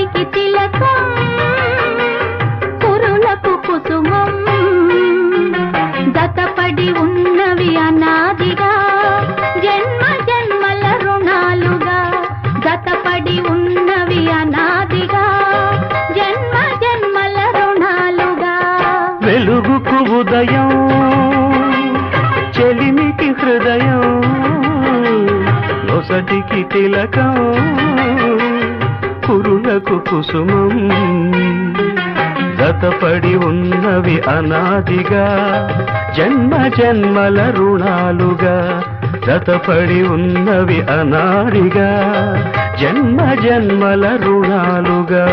వారికి తిలకం కురులకు కుసుమం. దతపడి ఉన్నవి అనాదిగా జన్మ జన్మల రుణాలుగా. దతపడి ఉన్నవి అనాదిగా జన్మ జన్మల రుణాలుగా. వెలుగుకు ఉదయం చెలిమికి హృదయం నొసటికి తిలకం. గంధకు కుసుమం. గతపడి ఉన్నవి అనాదిగా జన్మ జన్మల రుణాలుగా గతపడి ఉన్నవి అనాదిగా జన్మ జన్మల రుణాలుగా.